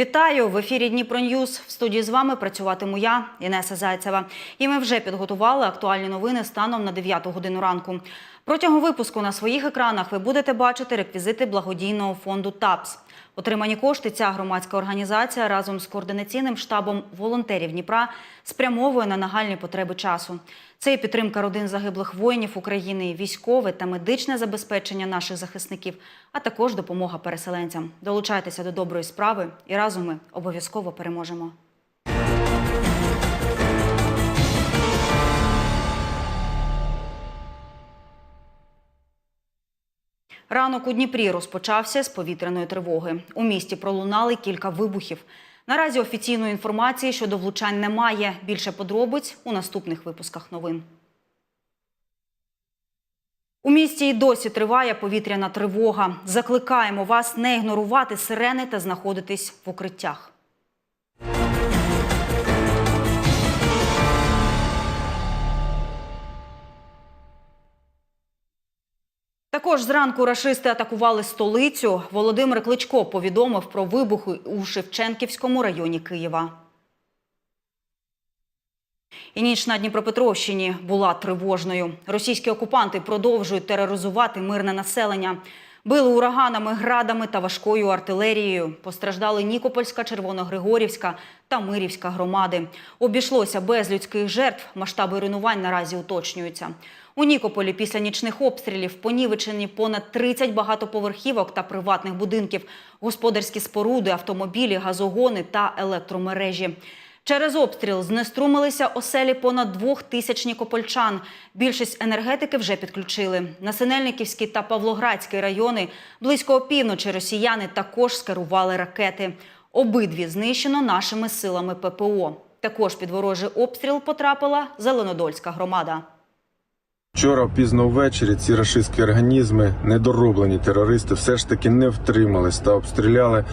Вітаю в ефірі Дніпро Ньюз. В студії з вами працюватиму я, Інеса Зайцева. І ми вже підготували актуальні новини станом на 9 годину ранку. Протягом випуску на своїх екранах ви будете бачити реквізити благодійного фонду ТАПС. Отримані кошти ця громадська організація разом з координаційним штабом волонтерів Дніпра спрямовує на нагальні потреби часу. Це і підтримка родин загиблих воїнів України, військове та медичне забезпечення наших захисників, а також допомога переселенцям. Долучайтеся до доброї справи, і разом ми обов'язково переможемо. Ранок у Дніпрі розпочався з повітряної тривоги. У місті пролунали кілька вибухів. Наразі офіційної інформації щодо влучань немає. Більше подробиць у наступних випусках новин. У місті і досі триває повітряна тривога. Закликаємо вас не ігнорувати сирени та знаходитись в укриттях. Також зранку рашисти атакували столицю. Володимир Кличко повідомив про вибухи у Шевченківському районі Києва. І ніч на Дніпропетровщині була тривожною. Російські окупанти продовжують тероризувати мирне населення. Били ураганами, градами та важкою артилерією. Постраждали Нікопольська, Червоногригорівська та Мирівська громади. Обійшлося без людських жертв. Масштаби руйнувань наразі уточнюються. У Нікополі після нічних обстрілів понівечені понад 30 багатоповерхівок та приватних будинків, господарські споруди, автомобілі, газогони та електромережі. Через обстріл знеструмилися оселі понад двох тисяч нікопольчан. Більшість енергетики вже підключили. На Синельниківський та Павлоградський райони близько опівночі росіяни також скерували ракети. Обидві знищено нашими силами ППО. Також під ворожий обстріл потрапила Зеленодольська громада. Вчора пізно ввечері ці рашистські організми, недороблені терористи, все ж таки не втримались та обстріляли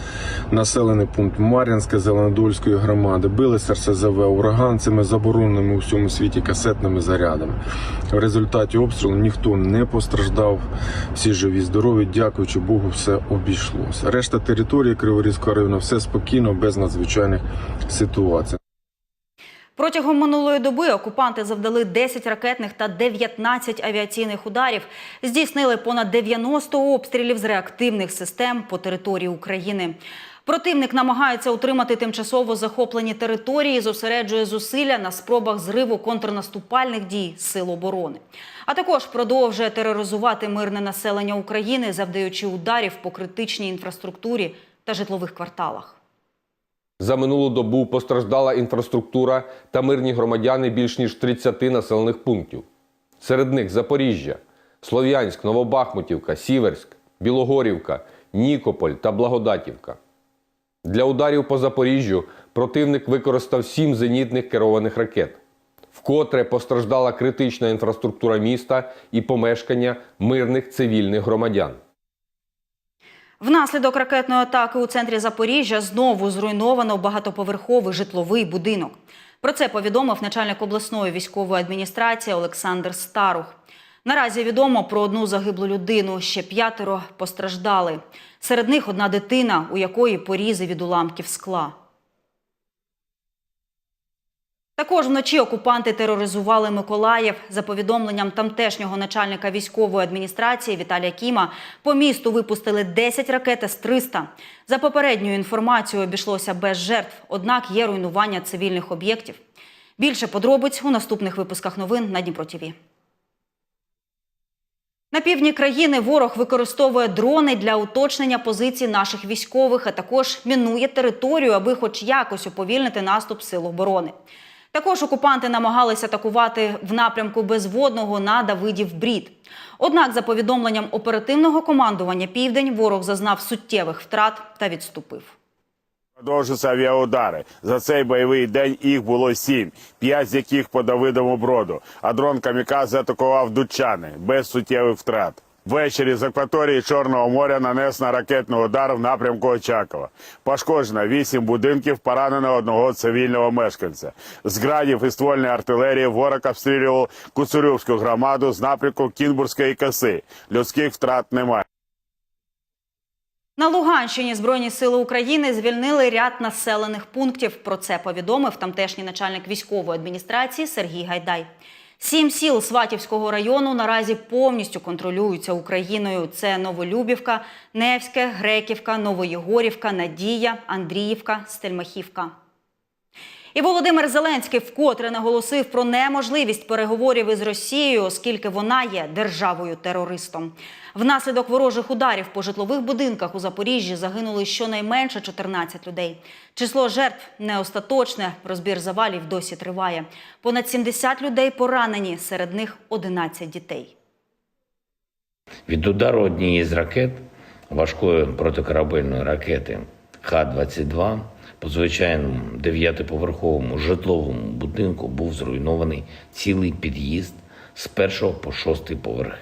населений пункт Мар'янська Зеленодольської громади, били з РСЗВ ураган цими забороненими у всьому світі касетними зарядами. В результаті обстрілу ніхто не постраждав. Всі живі, здорові, дякуючи Богу, все обійшлося. Решта території Криворізького району все спокійно, без надзвичайних ситуацій. Протягом минулої доби окупанти завдали 10 ракетних та 19 авіаційних ударів, здійснили понад 90 обстрілів з реактивних систем по території України. Противник намагається утримати тимчасово захоплені території, зосереджує зусилля на спробах зриву контрнаступальних дій Сил оборони. А також продовжує тероризувати мирне населення України, завдаючи ударів по критичній інфраструктурі та житлових кварталах. За минулу добу постраждала інфраструктура та мирні громадяни більш ніж 30 населених пунктів. Серед них Запоріжжя, Слов'янськ, Новобахмутівка, Сіверськ, Білогорівка, Нікополь та Благодатівка. Для ударів по Запоріжжю противник використав сім зенітних керованих ракет. Вкотре постраждала критична інфраструктура міста і помешкання мирних цивільних громадян. Внаслідок ракетної атаки у центрі Запоріжжя знову зруйновано багатоповерховий житловий будинок. Про це повідомив начальник обласної військової адміністрації Олександр Старух. Наразі відомо про одну загиблу людину, ще п'ятеро постраждали. Серед них одна дитина, у якої порізи від уламків скла. Також вночі окупанти тероризували Миколаїв. За повідомленням тамтешнього начальника військової адміністрації Віталія Кіма, по місту випустили 10 ракет С-300. За попередньою інформацією обійшлося без жертв, однак є руйнування цивільних об'єктів. Більше подробиць у наступних випусках новин на Дніпро ТІВІ. На півдні країни ворог використовує дрони для уточнення позицій наших військових, а також мінує територію, аби хоч якось уповільнити наступ сил оборони. Також окупанти намагалися атакувати в напрямку безводного на Давидів Брід. Однак, за повідомленням оперативного командування Південь, ворог зазнав суттєвих втрат та відступив. Продовжуються авіаудари. За цей бойовий день їх було сім, п'ять з яких по Давидовому броду. А дрон Камікадзе атакував Дучани без суттєвих втрат. Ввечері з акваторії Чорного моря нанесено ракетний удар в напрямку Очакова. Пошкоджено вісім будинків, поранено одного цивільного мешканця. З градів і ствольної артилерії ворог обстрілював Куцурюбську громаду з напрямку Кінбурзької коси. Людських втрат немає. На Луганщині Збройні сили України звільнили ряд населених пунктів. Про це повідомив тамтешній начальник військової адміністрації Сергій Гайдай. Сім сіл Сватівського району наразі повністю контролюються Україною. Це Новолюбівка, Невське, Греківка, Новоєгорівка, Надія, Андріївка, Стельмахівка. І Володимир Зеленський вкотре наголосив про неможливість переговорів із Росією, оскільки вона є державою-терористом. Внаслідок ворожих ударів по житлових будинках у Запоріжжі загинули щонайменше 14 людей. Число жертв не остаточне. Розбір завалів досі триває. Понад 70 людей поранені, серед них 11 дітей. Від удару однієї з ракет, важкої протикорабельної ракети Х-22, по звичайному дев'ятиповерховому житловому будинку був зруйнований цілий під'їзд з першого по шостий поверхи.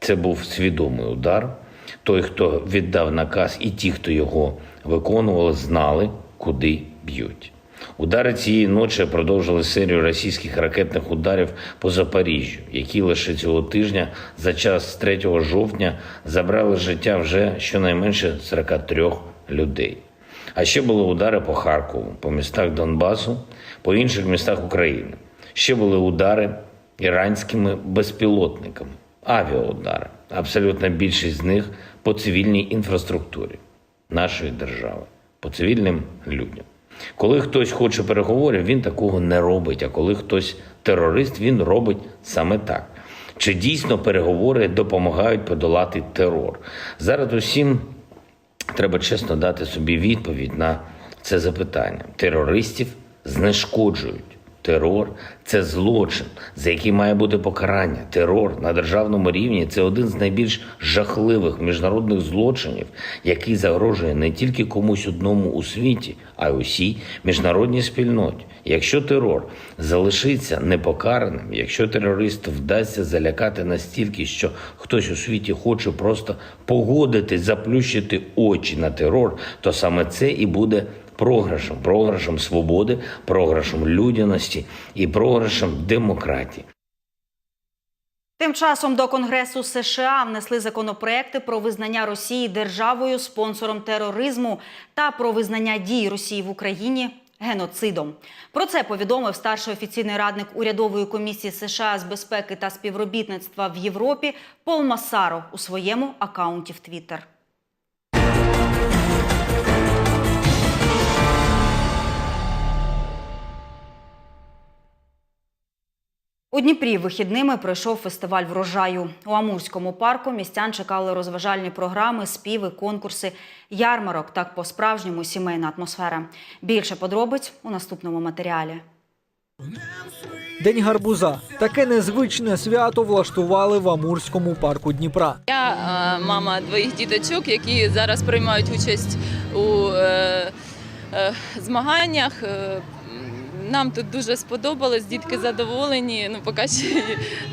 Це був свідомий удар. Той, хто віддав наказ, і ті, хто його виконували, знали, куди б'ють. Удари цієї ночі продовжили серію російських ракетних ударів по Запоріжжю, які лише цього тижня за час з 3 жовтня забрали життя вже щонайменше 43 людей. А ще були удари по Харкову, по містах Донбасу, по інших містах України. Ще були удари іранськими безпілотниками, авіаудари. Абсолютна більшість з них по цивільній інфраструктурі нашої держави, по цивільним людям. Коли хтось хоче переговорів, він такого не робить. А коли хтось терорист, він робить саме так. Чи дійсно переговори допомагають подолати терор? Зараз усім треба чесно дати собі відповідь на це запитання. Терористів знешкоджують. Терор це злочин, за який має бути покарання. Терор на державному рівні це один з найбільш жахливих міжнародних злочинів, який загрожує не тільки комусь одному у світі, а й усій міжнародній спільноті. Якщо терор залишиться непокараним, якщо терорист вдасться залякати настільки, що хтось у світі хоче просто погодитись, заплющити очі на терор, то саме це і буде програшем, програшем свободи, програшем людяності і програшем демократії. Тим часом до Конгресу США внесли законопроекти про визнання Росії державою спонсором тероризму та про визнання дій Росії в Україні геноцидом. Про це повідомив старший офіційний радник урядової комісії США з безпеки та співробітництва в Європі Пол Масаро у своєму акаунті в Твіттер. У Дніпрі вихідними пройшов фестиваль врожаю. У Амурському парку містян чекали розважальні програми, співи, конкурси, ярмарок та по-справжньому сімейна атмосфера. Більше подробиць у наступному матеріалі. День гарбуза таке незвичне свято влаштували в Амурському парку Дніпра. Я е, мама двоїх діточок, які зараз приймають участь у е, е, змаганнях. Нам тут дуже сподобалось, дітки задоволені. Ну, поки ще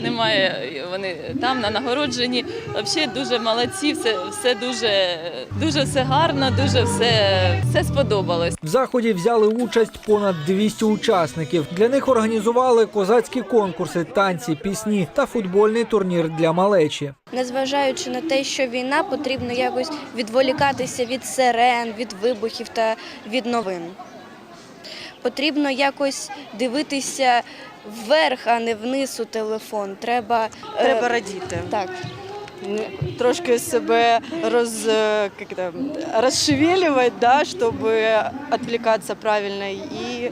немає. Вони там на нагородженні. Взагалі дуже молодці, все, все дуже, дуже все гарно, дуже все, все сподобалось. В заході взяли участь понад 200 учасників. Для них організували козацькі конкурси, танці, пісні та футбольний турнір для малечі. Незважаючи на те, що війна, потрібно якось відволікатися від сирен, від вибухів та від новин. Потрібно якось дивитися вверх, а не вниз у телефон. Треба, е, Треба радіти. так. Трошки себе роз, е, как это, розшевеливать, да, щоб відвлікатися правильно і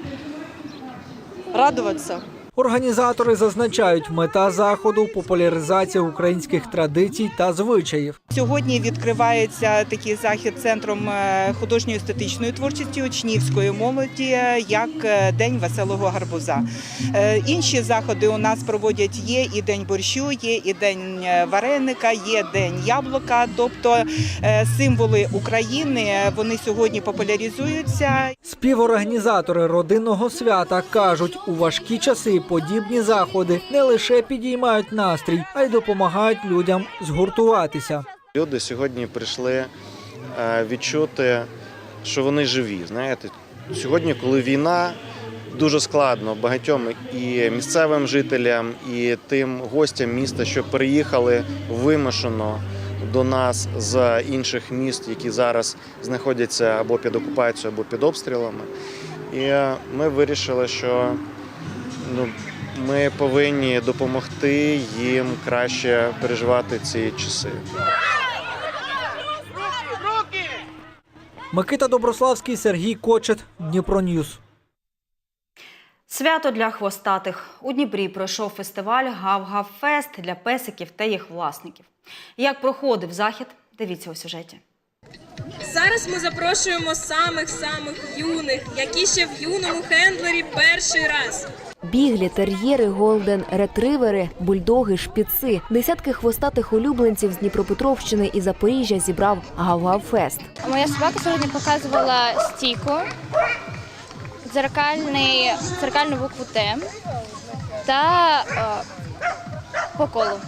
радоваться. Організатори зазначають, мета заходу популяризація українських традицій та звичаїв. Сьогодні відкривається такий захід центром е, художньої естетичної творчості учнівської молоді, е, як е, День веселого гарбуза. Інші заходи у нас проводять є і день борщу, є і день вареника, є день яблука. Тобто символи України вони сьогодні популяризуються. Співорганізатори родинного свята кажуть, у важкі часи подібні заходи не лише підіймають настрій, а й допомагають людям згуртуватися. Люди сьогодні прийшли е, відчути, що вони живі. Знаєте, сьогодні, коли війна, дуже складно багатьом і місцевим жителям, і тим гостям міста, що приїхали вимушено до нас з інших міст, які зараз знаходяться або під окупацією, або під обстрілами. І е, ми вирішили, що ну, ми повинні допомогти їм краще переживати ці часи. Микита Доброславський, Сергій Кочет, Дніпро Ньюс. Свято для хвостатих. У Дніпрі пройшов фестиваль Гав-Гав-Фест для песиків та їх власників. Як проходив захід, дивіться у сюжеті. Зараз ми запрошуємо самих-самих юних, які ще в юному хендлері перший раз. Біглі, тер'єри, голден, ретривери, бульдоги, шпіци. Десятки хвостатих улюбленців з Дніпропетровщини і Запоріжжя зібрав Гав-Гав-Фест. Моя собака сьогодні показувала стійку, дзеркальний, дзеркальну букву Т та о, по колу.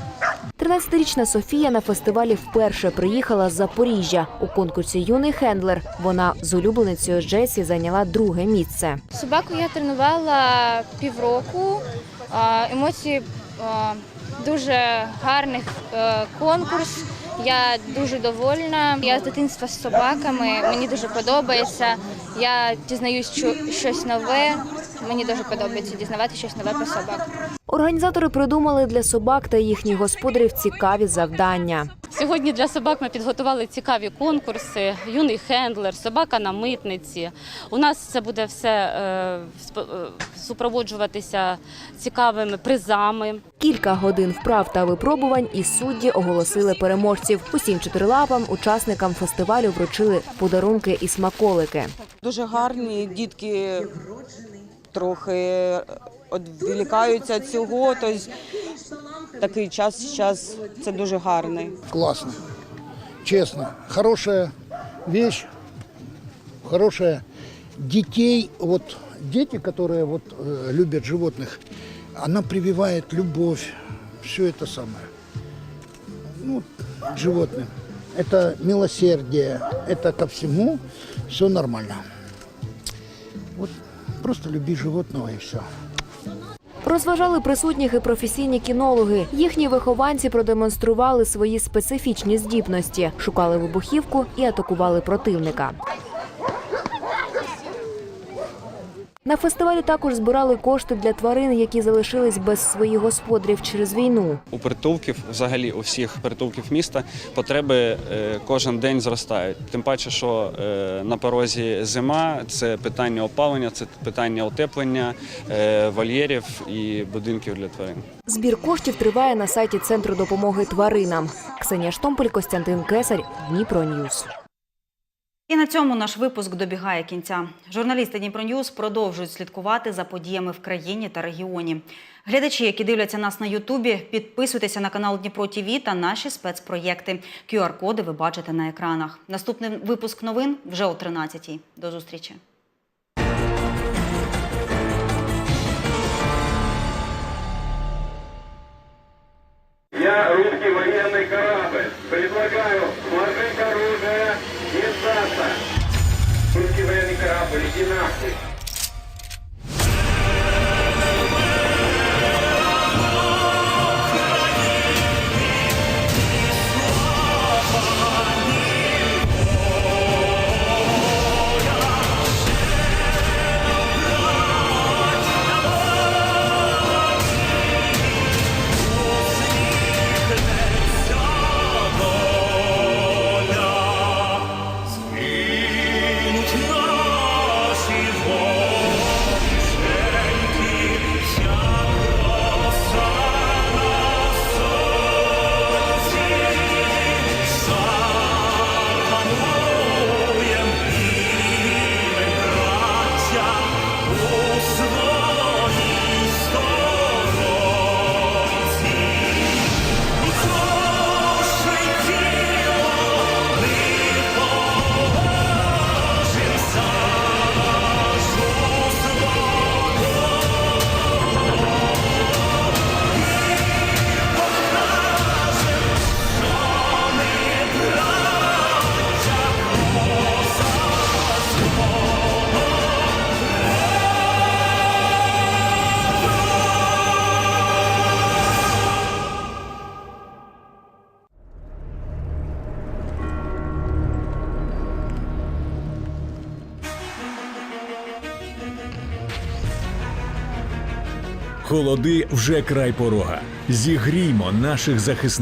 13-річна Софія на фестивалі вперше приїхала з Запоріжжя. У конкурсі Юний хендлер вона з улюбленицею Джесі зайняла друге місце. Собаку я тренувала півроку. Емоції дуже гарний е, конкурс. Я дуже довольна. Я з дитинства з собаками. Мені дуже подобається. Я дізнаюсь що щось нове. Мені дуже подобається дізнавати щось нове про собак. Організатори придумали для собак та їхніх господарів цікаві завдання. Сьогодні для собак ми підготували цікаві конкурси. Юний хендлер, собака на митниці. У нас це буде все е, е, супроводжуватися цікавими призами. Кілька годин вправ та випробувань і судді оголосили переможців. Усім чотирилапам учасникам фестивалю вручили подарунки і смаколики. Дуже гарні дітки трохи відволікаються цього. Тобто такий час зараз це дуже гарний. классно. Честно. Хорошая вещь, хорошая. Детей, вот дети, которые вот э, любят животных, она прививает любовь, все это самое. Ну, к. Это милосердие, это ко всему, все нормально. Вот просто люби животного и все. Розважали присутніх і професійні кінологи. Їхні вихованці продемонстрували свої специфічні здібності, шукали вибухівку і атакували противника. На фестивалі також збирали кошти для тварин, які залишились без своїх господарів через війну. У притулків, взагалі у всіх притулків міста, потреби е, кожен день зростають. Тим паче, що е, на порозі зима це питання опалення, це питання утеплення е, вольєрів і будинків для тварин. Збір коштів триває на сайті Центру допомоги тваринам. Ксенія Штомполь, Костянтин Кесарь, Дніпро Ньюс. І на цьому наш випуск добігає кінця. Журналісти Дніпроньюз продовжують слідкувати за подіями в країні та регіоні. Глядачі, які дивляться нас на Ютубі, підписуйтеся на канал Дніпро ТІВІ та наші спецпроєкти. QR-коди ви бачите на екранах. Наступний випуск новин вже о 13-й. До зустрічі. Я русский военный de Холоди вже край порога. Зігріймо наших захисників.